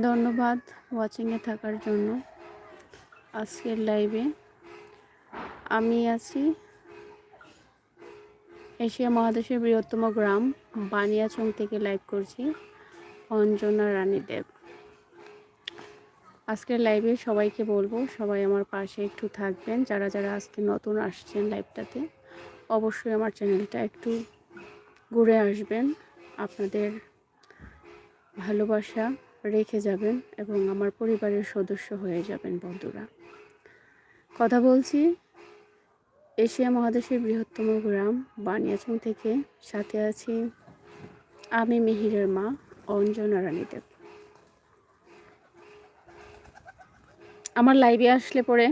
ধন্যবাদ ওয়াচিংয়ে থাকার জন্য। আজকের লাইভে আমি আছি এশিয়া মহাদেশের বৃহত্তম গ্রাম বানিয়াচং থেকে লাইভ করছি অঞ্জনা রানী দেব। আজকের লাইভে সবাইকে বলব, সবাই আমার পাশে একটু থাকবেন। যারা যারা আজকে নতুন আসছেন লাইভটাতে অবশ্যই আমার চ্যানেলটা একটু ঘুরে আসবেন। আপনাদের ভালোবাসা রেখে যাবেন এবং আমার পরিবারের সদস্য হয়ে যাবেন বন্ধুরা। কথা বলছি, এশিয়া মহাদেশের বৃহত্তম গ্রাম বানিয়াচং থেকে সাথে আছি আমি মিহিরের মা অঞ্জনা রানী দেব। আমার লাইভে আসলে পরে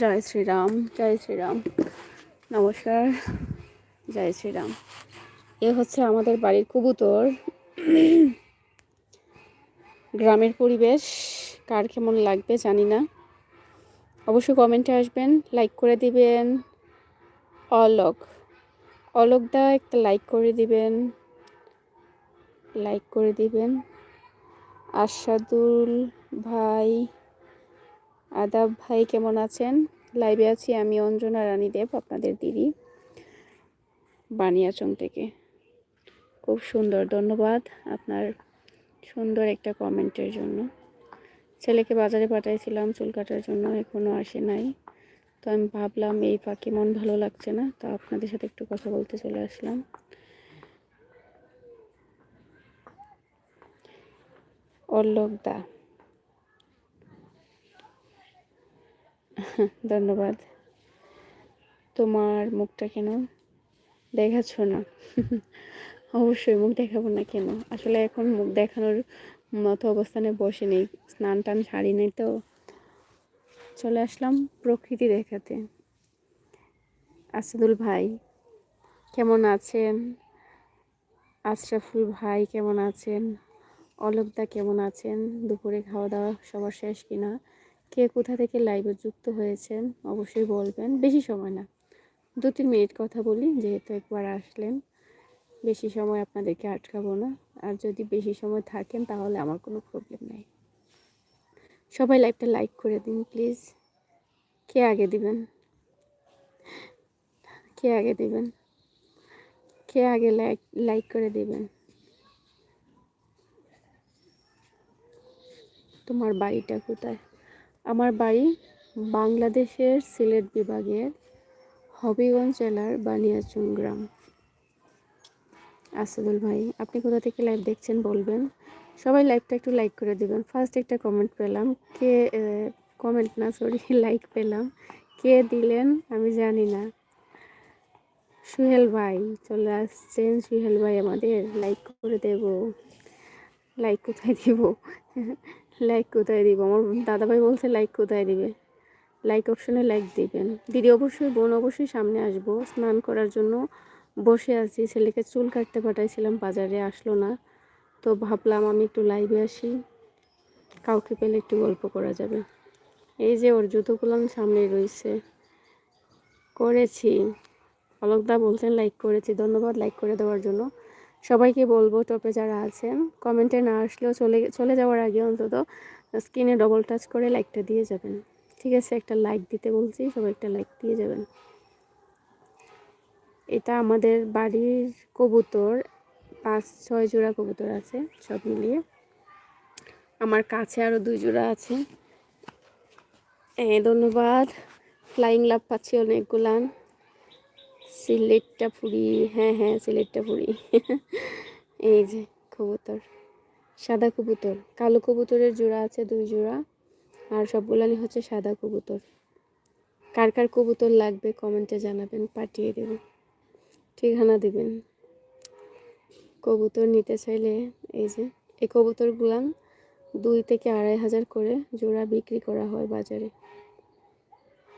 জয় শ্রীরাম জয় শ্রীরাম, নমস্কার, জয় শ্রীরাম। এ হচ্ছে আমাদের বাড়ির কবুতর। গ্রামের পরিবেশ, কার কেমন লাগবে জানি না। অবশ্যই কমেন্টে আসবেন, লাইক করে দিবেন। অলোক অলোক দা একটা লাইক করে দিবেন। লাইক করে দিবেন। আশাদুল ভাই, আদাব ভাই কেমন আছেন? লাইভে আছি আমি অঞ্জনা রানী দেব, আপনাদের দিদি বানিয়াচং থেকে। খুব সুন্দর। ধন্যবাদ আপনার সুন্দর একটা কমেন্টের জন্য। ছেলেকে বাজারে পাঠাইছিলাম চুল কাটার জন্য এখনও আসে নাই। তো আমি ভাবলাম, এই পাখি মন ভালো লাগছে না, তো আপনাদের সাথে একটু কথা বলতে চলে আসলাম। অল্লোক দা। ধন্যবাদ। তোমার মুখটা কেন দেখাচ্ছ না? অবশ্যই মুখ দেখাবো না কেন? আসলে এখন মুখ দেখানোর মতো অবস্থানে বসে নেই, স্নান টান সারি নেই তো। চলে আসলাম প্রকৃতি দেখাতে। আসাদুল ভাই, কেমন আছেন? আশরাফুল ভাই, কেমন আছেন? অলোকদা কেমন আছেন? দুপুরে খাওয়া দাওয়া সবার শেষ কিনা কে কোথা থেকে লাইভে যুক্ত হয়েছেন? অবশ্যই বলবেন, বেশি সময় না। দু তিন মিনিট কথা বলি, যেহেতু একবার আসলেন। বেশি সময় আপনাদেরকে আটকাবো না। আর যদি বেশি সময় থাকেন, তাহলে আমার কোনো প্রবলেম নেই। সবাই লাইভটা লাইক করে দিন প্লিজ কে আগে দিবেন? কে আগে দিবেন? কে আগে লাইক লাইক করে দিবেন? তোমার বাড়িটা কোথায়? আমার বাড়ি বাংলাদেশের সিলেট বিভাগের হবিগঞ্জ জেলার বানিয়াচুং গ্রাম। আসাদুল ভাই, আপনি কোথা থেকে লাইভ দেখছেন বলবেন। সবাই লাইভটা একটু লাইক করে দেবেন। ফার্স্ট একটা কমেন্ট পেলাম, কে কমেন্ট না সরি লাইক পেলাম। কে দিলেন আমি জানি না। সুহেল ভাই, চলে আসছেন। সুহেল ভাই আমাদের লাইক করে দেব। লাইক কোথায় দিব? লাইক কোথায় দিব? আমার দাদাভাই বলছে লাইক কোথায় দিবে? লাইক অপশনে লাইক দিবেন। দিদি অবশ্যই, বোন অবশ্যই সামনে আসব। স্নান করার জন্য বসে আছি, ছেলেকে চুল কাটতে পাঠাইছিলাম, বাজারে আসলো না। তো ভাবলাম আমি একটু লাইভে আসি, কাউকে পেলে একটু গল্প করা যাবে। এই যে ওর জুতোগুলো আমি সামনে রয়েছে, করেছি। অলকদা বলছেন লাইক করেছি, ধন্যবাদ লাইক করে দেওয়ার জন্য। সবাইকে বলব, টপে যারা আছেন কমেন্টে না আসলেও চলে চলে যাওয়ার আগে অন্তত স্ক্রিনে ডবল টাচ করে লাইকটা দিয়ে যাবেন। ঠিক আছে, একটা লাইক দিতে বলছি, সবাই একটা লাইক দিয়ে যাবেন। এটা আমাদের বাড়ির কবুতর, পাঁচ, ছয় জোড়া কবুতর আছে সব মিলিয়ে। আমার কাছে আরও দুই জোড়া আছে। ধন্যবাদ। ফ্লাইং লাভ পাচ্ছি অনেকগুলান সিলেটটা পুরি হ্যাঁ হ্যাঁ সিলেটটা পুরি। এই যে কবুতর, সাদা কবুতর, কালো কবুতরের জোড়া আছে দুই জোড়া, আর সবগুলানি হচ্ছে সাদা কবুতর। কার কার কবুতর লাগবে কমেন্টে জানাবেন, পাঠিয়ে দেবেন ঠিকানা দিবেন। কবুতর নিতে চাইলে এই যে, এই কবুতরগুলান দুই থেকে আড়াই হাজার করে জোড়া বিক্রি করা হয় বাজারে।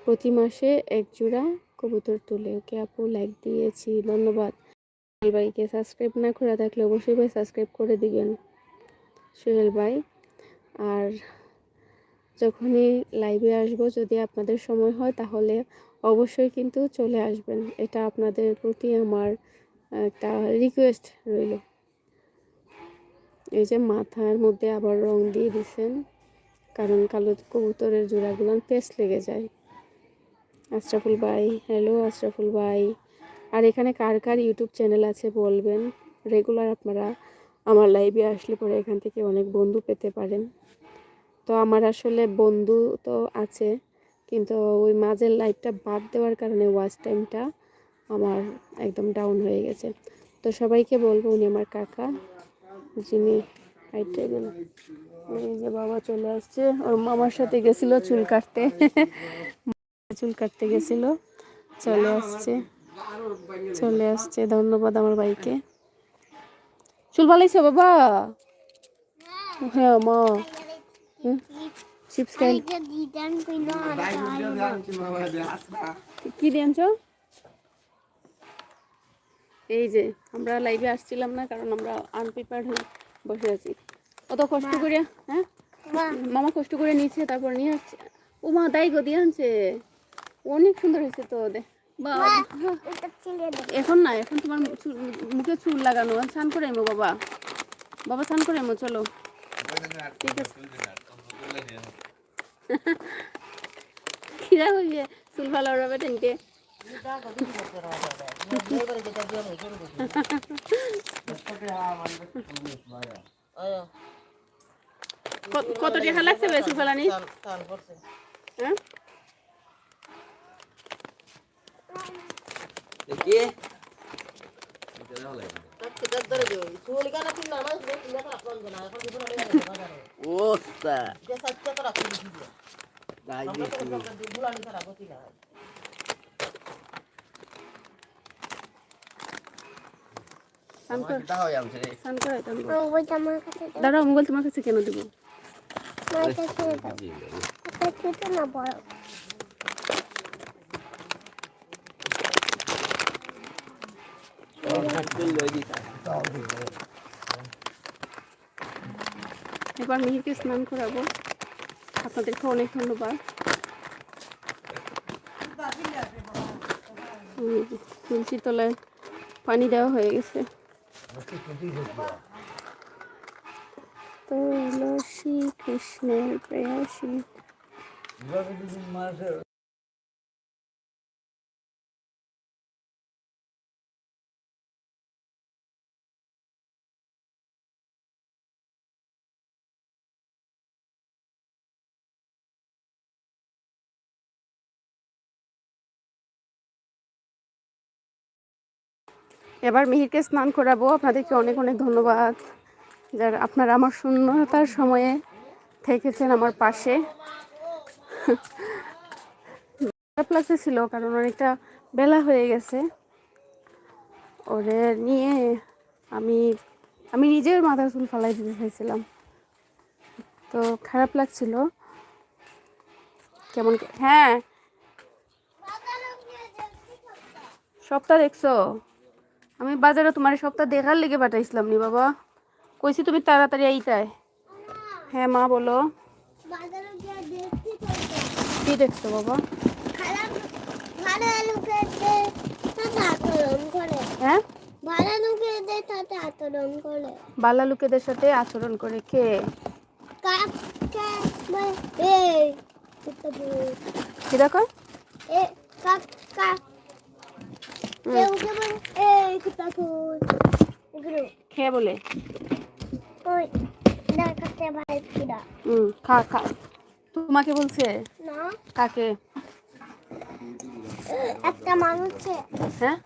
প্রতি মাসে এক জোড়া কবুতর তুলে। ওকে আপু লাইক দিয়েছি, ধন্যবাদ। সোহেল ভাইকে সাবস্ক্রাইব না করা থাকলে অবশ্যই ভাই সাবস্ক্রাইব করে দিবেন। সোহেল ভাই, আর যখনই লাইভে আসব, যদি আপনাদের সময় হয় তাহলে অবশ্যই কিন্তু চলে আসবেন। এটা আপনাদের প্রতি আমার একটা রিকোয়েস্ট রইল। এই যে মাথার মধ্যে আবার রং দিয়ে দিছেন, কারণ কালো কবুতরের জোড়াগুলো পেস্ট লেগে যায়। আশরাফুল ভাই হ্যালো আশরাফুল ভাই। আর এখানে কার কার ইউটিউব চ্যানেল আছে বলবেন? রেগুলার আপনারা আমার লাইভে আসলে পরে এখান থেকে অনেক বন্ধু পেতে পারেন। তো আমার আসলে বন্ধু তো আছে। কিন্তু ওই মাঝের লাইটটা বাদ দেওয়ার কারণে ওয়াচ টাইমটা আমার একদম ডাউন হয়ে গেছে। তো সবাইকে বলব উনি আমার কাকা, যিনি গেল এই যে বাবা চলে আসছে। ওর মামার সাথে গেছিল চুল কাটতে। চুল কাটতে গেছিল, চলে আসছে। চলে আসছে, ধন্যবাদ আমার বাইকে চুল ভালোইছে বাবা? হ্যাঁ মা। চিপস খাই কি দিয়ে আনছো? এই যে আমরা লাইভে আসছিলাম না কারণ আমরা আনপ্রিপেয়ার্ড হয়ে বসে আছি। অত কষ্ট করে হ্যাঁ? মামা কষ্ট করে নিয়েছে তারপর নিয়ে আসছে। ও মা তাই গো দিয়ে আনছে। অনেক সুন্দর হয়েছে তো বাবা এখন না এখন তোমার মুখে চুল লাগানো। স্নান করে এমো বাবা। বাবা স্নান করে এমো চলো। ঠিক আছে। কিরা হইবে? চুল ভালো হবে টেনকে কত- টাকা লাগছে চুল ফালানি হ্যাঁ? দেখি। দাঁড়াও মোবাইল তোমার কাছে কেন দেবো? এবার মিহিরকে স্নান করাবো। আপনাদেরকে অনেক ধন্যবাদ। তুলসী তলায় পানি দেওয়া হয়ে গেছে। তুলসী কৃষ্ণের প্রেয়সী এবার মিহিরকে স্নান করাবো। আপনাদেরকে অনেক অনেক ধন্যবাদ। যারা আপনারা আমার শূন্যতার সময়ে থেকেছেন আমার পাশে। খারাপ লাগতেছিল কারণ অনেকটা বেলা হয়ে গেছে। ওরে নিয়ে আমি আমি নিজের মাথার চুল ফালাই দিতে চাইছিলাম। তো খারাপ লাগছিল। কেমন হ্যাঁ। সপ্তাহ দেখছ? আমি বাজারে তোমার সপ্তাহ দেখার লেগে পাঠাইছিলাম নি বাবা কইছি তুমি তাড়াতাড়ি এইটাই হ্যাঁ মা বলো কি দেখছ বাবা হ্যাঁ বালা লোকেদের সাথে আচরণ করে কে কি দেখো খেয়ে বলে? খা খা। তোমাকে বলছে? কাকে? একটা মানুষ হ্যাঁ?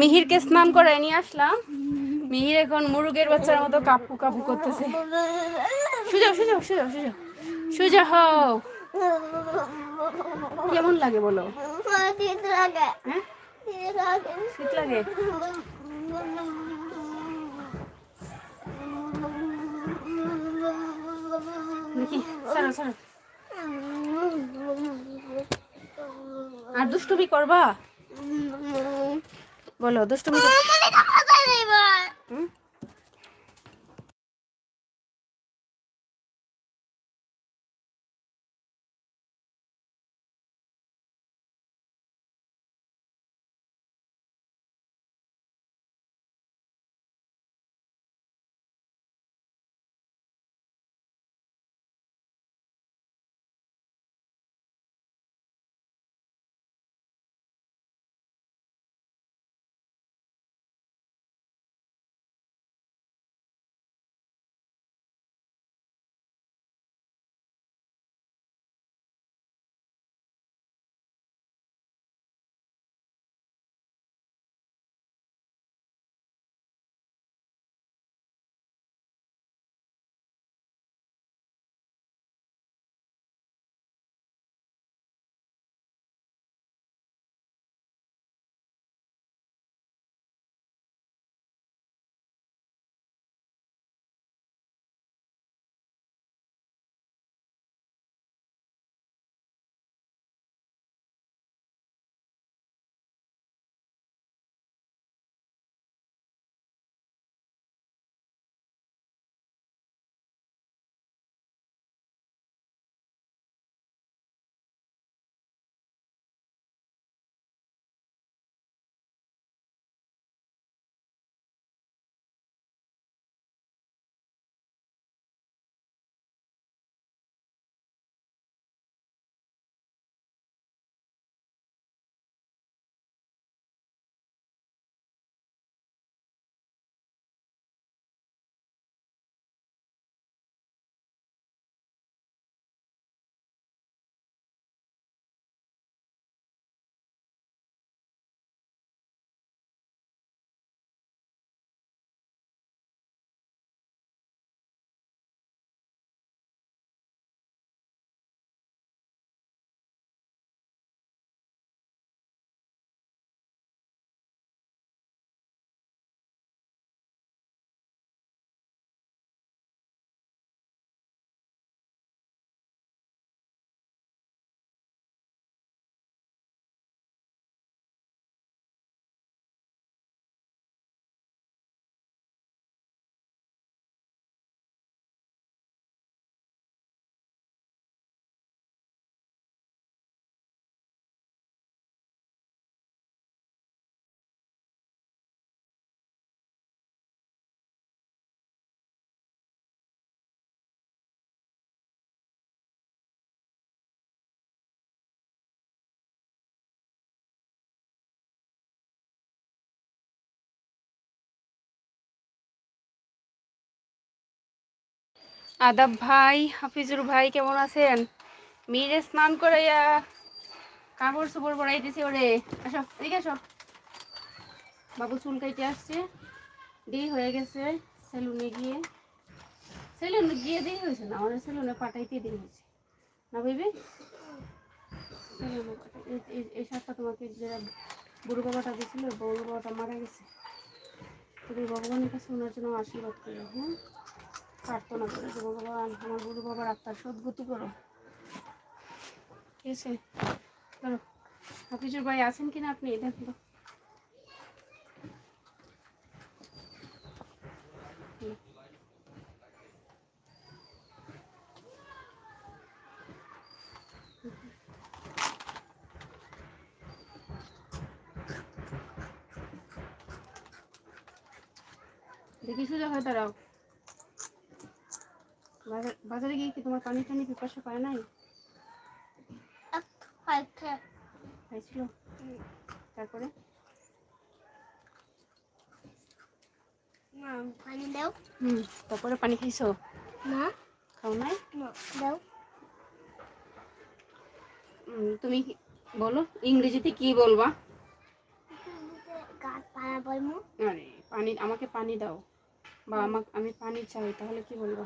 মিহিরকে স্নান করায় নিয়ে আসলাম। মিহির এখন মুরগের বাচ্চার মতো কাপু কাপু করতেছে। সুজা সুজা সুজা সুজা। হও। কেমন লাগে বলো? হ্যাঁ? শীত লাগে? সারো সারো আর দুষ্টুমি করবা? বলো দুষ্টুমি আদাব ভাই, হাফিজুর ভাই কেমন আছেন? মিরে স্নান করাইয়া কাপড় চোপড় দিছে ওরে। আসো, এদিকে আসো। বাবু চুল কাইতে আসছে। দেরি হয়ে গেছে সেলুনে গিয়ে। সেলুনে গিয়ে দেরি হয়েছে না আমাদের সেলুনে পাঠাইতে দেরি হয়েছে। না বেবি এই- শার্টটা তোমাকে যেটা বুড়ো বাবাটা দিয়েছিল বুড়ো বাবাটা মারা গেছে। তুমি ভগবানের কাছে ওনার জন্য আশীর্বাদ করো হ্যাঁ? প্রার্থনা করে যে, ভগবান, আমার গুরু বাবার আত্মার সদ্গতি করো। ঠিক আছে? ধরো, হাফিজুর ভাই আছেন কিনা আপনি? দেখুন তো। দেখি সোজা হয়, দাঁড়াও। বাজার- গিয়ে কি তোমার পানি টানি পিপাসা পায় নাই? খাইছিল তারপরে? পানি দাও। হুম তারপরে পানি খাইছো? না খাও নাই? দাও। তুমি বলো ইংরেজিতে কি বলবা? আরে পানি আমাকে পানি দাও। বা আমাকে আমি পানি চাই তাহলে কি বলব?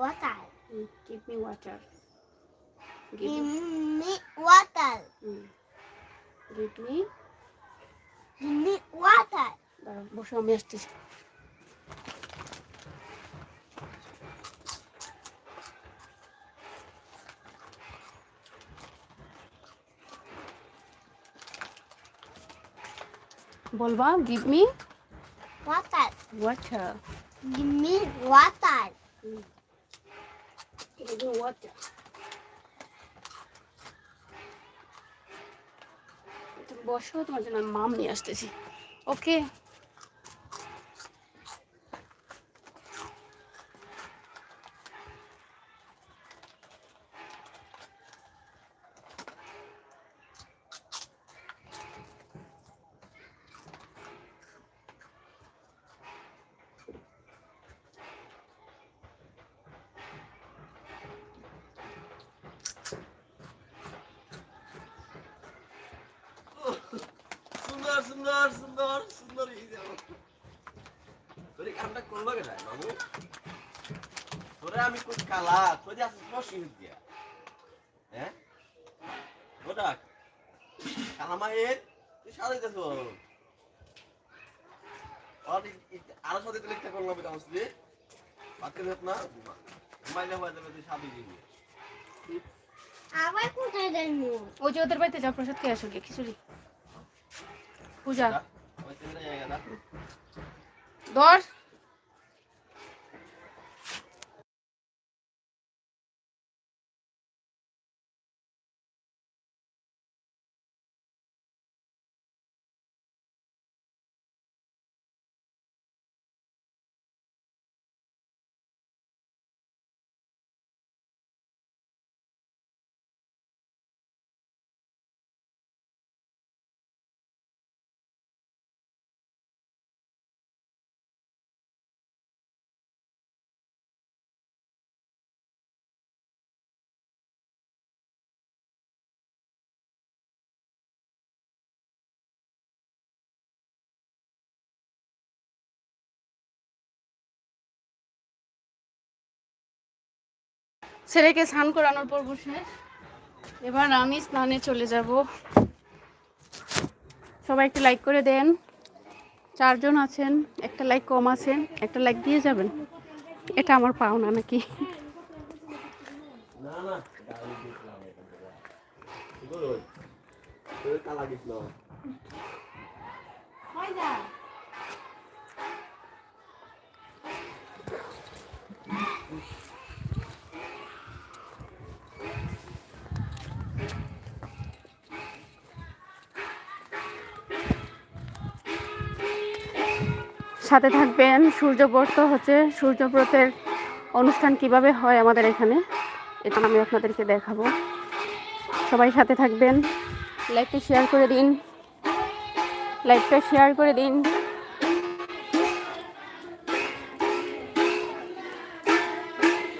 water give me water give me water give me give me water দাঁড়াও বসো আমি আসতেছি বলবা give me water water give me water give do বসো তোমার জন্য মাম নিয়ে আসতেছি। ওকে সুন্দর সুন্দর সুন্দর। তোর কামটা কেন বাবু? তোরে আমি কালা? তোর যে আসিস বসি দিয়া। হ্যাঁ? ওটা? কালা মায়ের? তুই আরও সাথে তুই একটা করলাম এটা আসলে বাচ্চা দেখ না ঘুমাইলে হয়ে যাবে তুই দিবি আবার কোথায় যাইমু ওই যে ওদের বাড়িতে যা প্রসাদ খেয়ে আসো খিচুড়ি। পূজা ওই ছেলেকে স্নান করানোর পর বসে। এবার আমি স্নানে চলে যাব। সবাই একটু লাইক করে দেন। চারজন আছেন, একটা লাইক কম আছেন একটা লাইক দিয়ে যাবেন? এটা আমার পাওনা নাকি? সাথে থাকবেন। সূর্যব্রত হচ্ছে সূর্যব্রতের অনুষ্ঠান কীভাবে হয় আমাদের এখানে, এটা আমি আপনাদেরকে দেখাবো। সবাই সাথে থাকবেন। লাইকটা শেয়ার করে দিন। লাইকটা শেয়ার করে দিন।